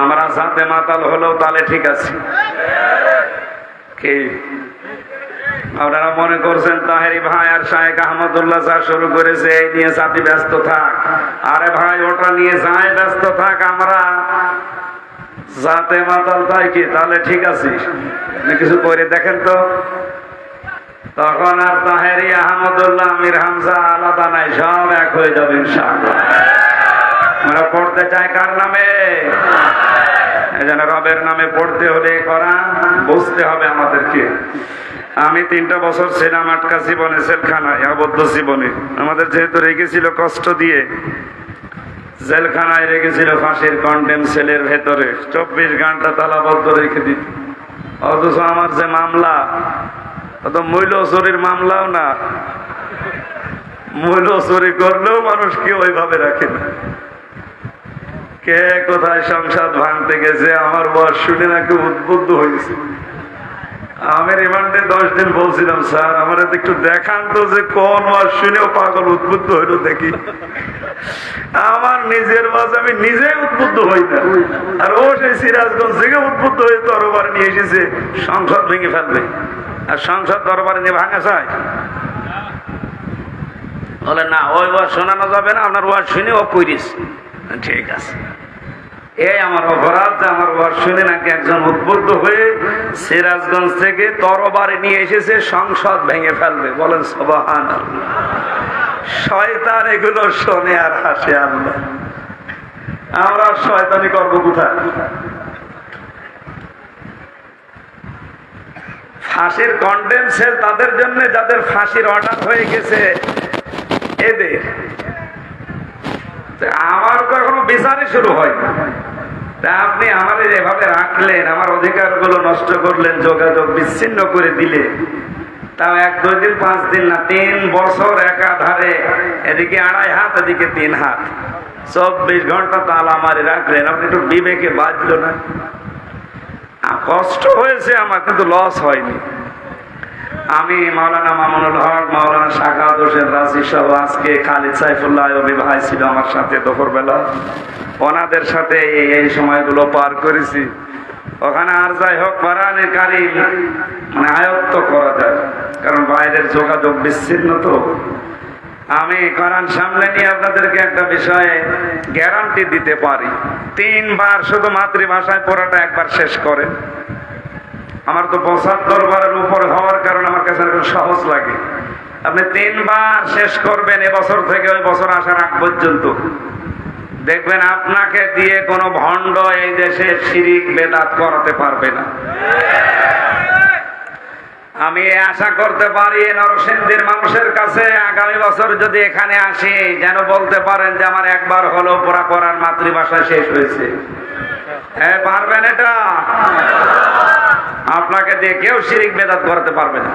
আমরা সাথে মাতাল হলেও তাহলে ঠিক আছে। কি? আপনারা মনে করছেন তাহেরি ভাই আর শাহেক আহমদুল্লাহ যা শুরু করেছে, এই নিয়ে জাতি ব্যস্ত থাক। আরে ভাই, ওটা নিয়ে যাই, ব্যস্ত থাক আমরা। যাতে মাতাল তাই কি? তাহলে ঠিক আছে। কিছু করে দেখেন তো। তখন আর তাহেরি আহমদুল্লাহ, আমির হামজা আলাদা নাই, সব এক হয়ে যাবে ইনশাআল্লাহ। আমরা পড়তে চাই কার নামে? যেন রবের নামে পড়তে হলে করা বুঝতে হবে আমাদেরকে। আমি তিনটা বছর ছিলাম আটকা জীবনে জেলখানায়, আবদ্ধ জীবনে। আমাদের যেহেতু রেখেছিল কষ্ট দিয়ে, জেলখানায় রেখেছিল ফাঁসির কন্ডেম সেলের ভেতরে। চব্বিশ ঘণ্টা তালাবদ্ধ রেখে দিত। অথচ আমার যে মামলা অত মূল্য চুরির মামলাও না। মূল্য চুরি করলেও মানুষকে ওইভাবে রাখে না। কে কোথায় সংসদ ভাঙতে গেছে? আমার বয়স শুনে নাকি উদ্বুদ্ধ হয়েছে। আমি রিমান্ডে দশ দিন বলছিলাম, স্যার, আমার একটু দেখান তো যে কোন ওয়াজ শুনেও পাগল উদ্বুদ্ধ হইল দেখি। আমার নিজের ওয়াজ আমি নিজে উদ্বুদ্ধ হই না। আর ও সেই সিরাজগঞ্জ থেকে উদ্বুদ্ধ হয়ে তরবার নিয়ে এসেছে সংসদ ভেঙে ফেলবে। আর সংসদ দরবারে নিয়ে ভাঙা চায় বলে, না, ওই ওয়াজ শোনানো যাবে না, আপনার ওয়াজ শুনে ও কইরিস। ঠিক আছে। এই আমার অপরাধ, আমার ওয়াজ শুনে নাকি একজন উদ্বুদ্ধ হয়ে সিরাজগঞ্জ থেকে তরবারে নিয়ে এসেছে, সংসদ ভেঙে ফেলবে। বলেন সবাহান শয়তান এগুলো শোনে আর হাসে আল্লাহ আমরা শয়তানি করব কোথায়? ফাঁসির কন্ডেম তাদের জন্য, যাদের ফাঁসির অর্ডার হয়ে গেছে, এদের। আমার তো এখনও বিচারই শুরু হয়নি। তা আপনি আমাদের এভাবে রাখলেন, আমার অধিকারগুলো নষ্ট করলেন, যোগাযোগ বিচ্ছিন্ন করে দিলে তাও এক, দুই দিন, পাঁচ দিন না, তিন বছর একাধারে এদিকে আড়াই হাত, এদিকে তিন হাত। চব্বিশ ঘণ্টা তালা মারি রাখলেন। আপনি একটু বিবেকে বাজলো না। কষ্ট হয়েছে আমার, কিন্তু লস হয়নি। আমি মাওলানা মামুনুল হক, মাওলানা শাখাত হোসেন রাজি সহ আজকে খালিদ সাইফুল্লাহ অবি ভাই ছিল আমার সাথে দুপুরবেলা। ওনাদের সাথে এই সময়গুলো পার করেছি। ওখানে আর যাই হোক, কোরআনে কারি মানে আয়ত্ত করা যায়। কারণ বাইরের যোগাযোগ বিচ্ছিন্ন তো। আমি কোরআন সামনে নিয়ে আপনাদেরকে একটা বিষয়ে গ্যারান্টি দিতে পারি। তিনবার শুধু মাতৃভাষায় পড়াটা একবার শেষ করেন। আমার তো পঁচাত্তর বারের উপর হওয়ার কারণে আমার কাছে একটু সহজ লাগে আপনি তিনবার শেষ করবেন, এবছর থেকে ওই বছর আসার আগ পর্যন্ত। দেখবেন আপনাকে দিয়ে কোনো ভণ্ড এই দেশে শিরিক বেদাত করাতে পারবে না। আমি আশা করতে পারি নরসিংদীর মানুষের কাছে আগামী বছর যদি এখানে আসি, যেন বলতে পারেন যে আমার একবার হলো পড়া করার মাতৃভাষা শেষ হয়েছে। হ্যাঁ পারবেন এটা? আপনাকে দিয়ে কেউ শিরিক বেদাত করতে পারবে না।